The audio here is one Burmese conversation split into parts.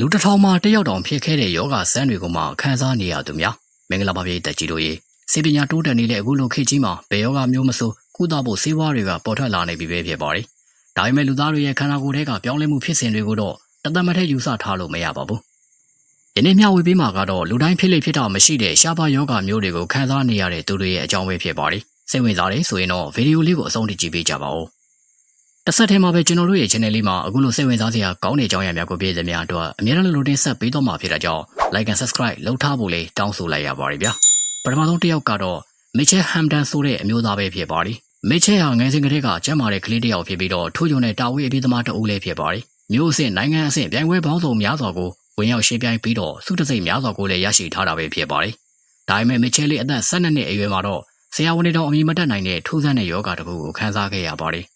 လူတစ်ထောင်မှတစ်ယောက်တောင်ဖြစ်ခဲ့တဲ့ယောဂဆန်းတွေကိုမှခန်းစားနေရသူများမင်္ဂလာပါပြည်သက်ကြီးတို့ရေစေပညာတိုးတက်နေတဲ့အခုလိုခေတ်ကြီးမှာဘယ်ယောဂမျိုးမဆိုကုသဖို့ဆေးဝါးတွေကပေါ်ထွက်လာနေပြီပဲဖြစ်ပါတယ်။ဒါပေမဲ့လူသားတွေရဲ့ခန္ဓာကိုယ်ထဲကပြောင်းလဲမှုဖြစ်စဉ်တွေကိုတော့တသက်မထက်ယူဆထားလို့မရပါဘူး။ယနေ့မျှဝေပေးမှာကတော့လူတိုင်းဖြစ်လေဖြစ်တာမရှိတဲ့ရှားပါယောဂမျိုးတွေကိုခန်းစားနေရတဲ့သူတွေရဲ့အကြောင်းပဲဖြစ်ပါတယ်။စိတ်ဝင်စားတယ်ဆိုရင်တော့ဗီဒီယိုလေးကိုအဆုံးထိကြည့်ပေးကြပါဦး။ တစ်ဆက်တည်းမှာပဲကျွန်တော်တို့ရဲ့ channel လေးမှာအခုလိုစိတ်ဝင်စားစရာကောင်းတဲ့အကြောင်းအရာများကိုပြည့်စုံများအတွက်အများအားလို့တင်ဆက်ပေးတော့မှာဖြစ်တာကြောင့် like and subscribe လုပ်ထားဖို့လေးတောင်းဆိုလိုက်ရပါတယ်ဗျာပထမဆုံးတစ်ယောက်ကတော့ Mitchell Hampton ဆိုတဲ့အမျိုးသားပဲဖြစ်ပါတယ် Mitchell ဟာငယ်စဉ်ကတည်းကကျန်းမာတဲ့ကလေးတစ်ယောက်ဖြစ်ပြီးတော့ထိုးချုံတဲ့တာဝေးအပြီးသမားတဦးလည်းဖြစ်ပါတယ်မျိုးအဆင့်နိုင်ငံအဆင့်ပြိုင်ပွဲပေါင်းစုံများစွာကိုဝင်ရောက်ရှင်းပြိုင်ပြီးတော့စုတစိတ်များစွာကိုလည်းရရှိထားတာပဲဖြစ်ပါတယ်ဒါပေမဲ့ Mitchell လေးအသက်12နှစ်အရွယ်မှာတော့ဆရာဝန်တွေတောင်အမည်မတက်နိုင်တဲ့ထိုးစမ်းတဲ့ယောဂတစ်ခုကိုခံစားခဲ့ရပါတယ်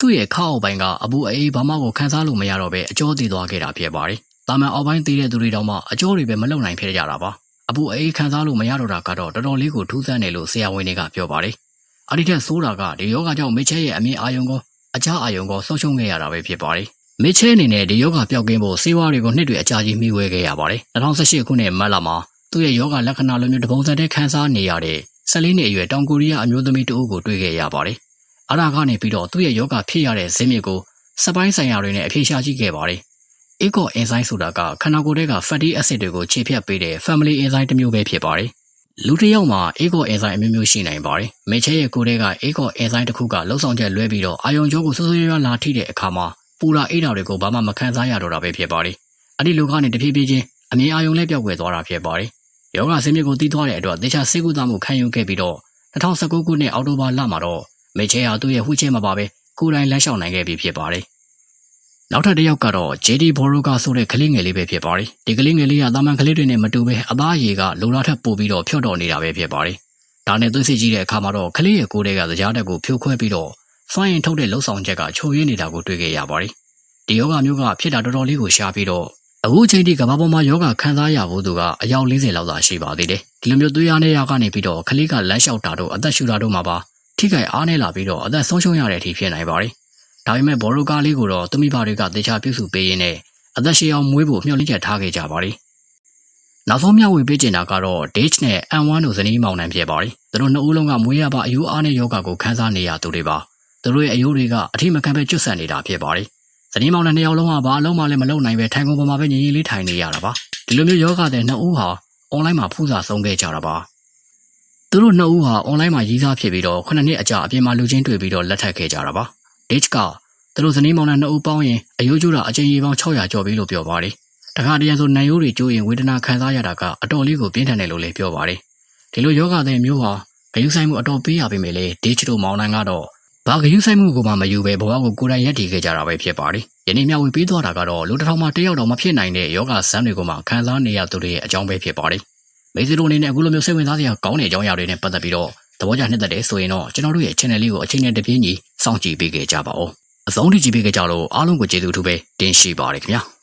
သူ့ရဲ့ခါအောက်ပိုင်းကအပူအေးဘာမှကိုခန်းစားလို့မရတော့ပဲအကျော်တည်သွားခဲ့တာဖြစ်ပါတယ်။တာမန်အောက်ပိုင်းတည်တဲ့သူတွေတောင်မှအကျော်တွေပဲမလုံနိုင်ဖြစ်ကြတာပါ။အပူအေးခန်းစားလို့မရတော့တာကတော့တော်တော်လေးကိုထူးဆန်းတယ်လို့ဆရာဝန်တွေကပြောပါတယ်။အဒီထက်ဆိုးတာကဒီယောဂကြောင့်မစ်ချဲရဲ့အမြင်အာယုံကိုအခြားအာယုံကိုဆုံးရှုံးခဲ့ရတာပဲဖြစ်ပါတယ်။မစ်ချဲအနေနဲ့ဒီယောဂပျောက်ကင်းဖို့စေဝါတွေကိုနှစ်တွေအကြာကြီးမှီဝဲခဲ့ရပါတယ်။2018ခုနှစ်မတ်လမှာသူ့ရဲ့ယောဂလက္ခဏာလိုမျိုးတပုံစံတည်းခန်းစားနေရတဲ့14နှစ်အရွယ်တောင်ကိုရီးယားအမျိုးသမီးတဦးကိုတွေ့ခဲ့ရပါတယ်။ အရာကနေပြီးတော့သူ့ရဲ့ယောဂဖြစ်ရတဲ့ဇင်းမြစ်ကိုစပိုင်းဆိုင်ရာတွေနဲ့အဖြေရှာကြည့်ခဲ့ပါတယ်။ Eco enzyme ဆိုတာကခန္ဓာကိုယ်ထဲက fatty acid တွေကိုခြေဖြတ်ပေးတဲ့ family enzyme တစ်မျိုးပဲဖြစ်ပါတယ်။လူတစ်ယောက်မှာ Eco enzyme အမျိုးမျိုးရှိနိုင်ပါတယ်။မိချဲရဲ့ကိုယ်ထဲက Eco enzyme တစ်ခုကလှုပ်ဆောင်ချက်လွဲပြီးတော့အာယုံကြောကိုစိုးစိုးရွားရွားလာထိတဲ့အခါမှာပူရာအေးတာတွေကိုဘာမှမခံစားရတော့တာပဲဖြစ်ပါတယ်။အဲ့ဒီလူကနေတဖြည်းဖြည်းချင်းအမြင်အာယုံလည်းပျောက်ကွယ်သွားတာဖြစ်ပါတယ်။ယောဂဆင်းမြစ်ကိုတီးသွားတဲ့အတွက်တေချာဆေးကုသမှုခံယူခဲ့ပြီးတော့2019ခုနှစ်အောက်တိုဘာလမှာတော့ မိချဲဟာသူ့ရဲ့ဝှေ့ချင်းမပါပဲကိုယ်တိုင်လမ်းလျှောက်နိုင်ခဲ့ပြီဖြစ်ပါတယ်။နောက်ထပ်တစ်ယောက်ကတော့ JD Boroga ဆိုတဲ့ကလေးငယ်လေးပဲဖြစ်ပါတယ်။ဒီကလေးငယ်လေးကတာမန်ကလေးတွေနဲ့မတူပဲအသားရည်ကလိုလားထက်ပိုပြီးတော့ဖြော့တော်နေတာပဲဖြစ်ပါတယ်။ဒါနဲ့သွေးစစ်ကြည့်တဲ့အခါမှာတော့ကလေးရဲ့ကိုယ်ထဲကသကြားတက်ကိုဖြိုခွဲပြီးတော့စွမ်းရင်ထုတ်တဲ့လှုပ်ဆောင်ချက်ကချိုရင်းနေတာကိုတွေ့ခဲ့ရပါတယ်။ဒီယောဂမျိုးကဖြစ်တာတော်တော်လေးကိုရှားပြီးတော့အခုချိန်ထိကမ္ဘာပေါ်မှာယောဂခံစားရဖို့သူကအယောက်40လောက်သာရှိပါသေးတယ်။ဒီလိုမျိုးသွေးရနဲ့ရကနေပြီးတော့ကလေးကလမ်းလျှောက်တာတော့အသက်ရှူတာတော့မှာပါ ထိခိုက်အားနည်းလာပြီးတော့အသက်ဆုံးရှုံးရတဲ့အထိဖြစ်နိုင်ပါတယ်။ဒါပေမဲ့ဘော်ရိုကားလေးကိုတော့သူမိဘတွေကတေချာပြုစုပေးရင်းနဲ့အသက်ရှည်အောင်မွေးဖို့မျှော်လင့်ချက်ထားခဲ့ကြပါတယ်။နောက်ဆုံးမျှဝေပေးချင်တာကတော့ Dage နဲ့ N1 တို့ဇနီးမောင်နှံဖြစ်ပါတယ်။သူတို့နှစ်ဦးလုံးကမွေးရပါအယူအားနဲ့ယောဂကိုခန်းစားနေရသူတွေပါ။သူတို့ရဲ့အယိုးတွေကအထိမခံပဲကျွတ်ဆန်နေတာဖြစ်ပါတယ်။ဇနီးမောင်နှံနှစ်ယောက်လုံးကဘာအလုံးမှလည်းမလုပ်နိုင်ပဲထိုင်ကုန်ပေါ်မှာပဲငြင်းငြင်းလေးထိုင်နေရတာပါ။ဒီလိုမျိုးယောဂတဲ့နှစ်ဦးဟာအွန်လိုင်းမှာဖူးစာဆုံးခဲ့ကြတာပါ။ သူတို့နှစ်ဦးဟာအွန်လိုင်းမှာရေးစားဖြစ်ပြီးတော့ခုနှစ်နှစ်အကြာအပြင်မှာလူချင်းတွေ့ပြီးတော့လက်ထပ်ခဲ့ကြတာပါ။ Dage ကသူတို့ဇနီးမောင်နှံနှစ်ဦးပေါင်းရင်အယိုးကျိုးတာအချိန်ကြီးပေါင်း600ကျော်ပြီလို့ပြောပါတယ်။တခါတရံဆိုနံရိုးတွေကျိုးရင်ဝေဒနာခံစားရတာကအတော်လေးကိုပြင်းထန်တယ်လို့လည်းပြောပါတယ်။ဒီလိုယောဂတဲ့မျိုးဟာဂယုဆိုင်မှုအတော်ပေးရပေမဲ့လေ Dage တို့မောင်နှံကတော့ဘာဂယုဆိုင်မှုကိုမှမယူပဲဘဝကိုကိုယ်တိုင်ရက်တည်ခဲ့ကြတာပဲဖြစ်ပါတယ်။ယနေ့မျှဝေပေးသွားတာကတော့လူတစ်ထောင်မှတယောက်တော့မဖြစ်နိုင်တဲ့ယောဂဆန်းတွေကိုမှခံစားနေရသူတွေရဲ့အကြောင်းပဲဖြစ်ပါတယ်။ မိတ်ဆွေတို့အနေနဲ့အခုလိုမျိုးစိတ်ဝင်စားစရာကောင်းတဲ့အကြောင်းအရာတွေနဲ့ပတ်သက်ပြီးတော့သဘောကျနှစ်သက်တယ်ဆိုရင်တော့ကျွန်တော်တို့ရဲ့ channel လေးကိုအချိန်နဲ့တပြေးညီစောင့်ကြည့်ပေးကြပါဦး။အဆုံးထိကြည့်ပေးကြလို့အားလုံးကိုကျေးဇူးအထူးပဲတင်ရှိပါတယ်ခင်ဗျာ။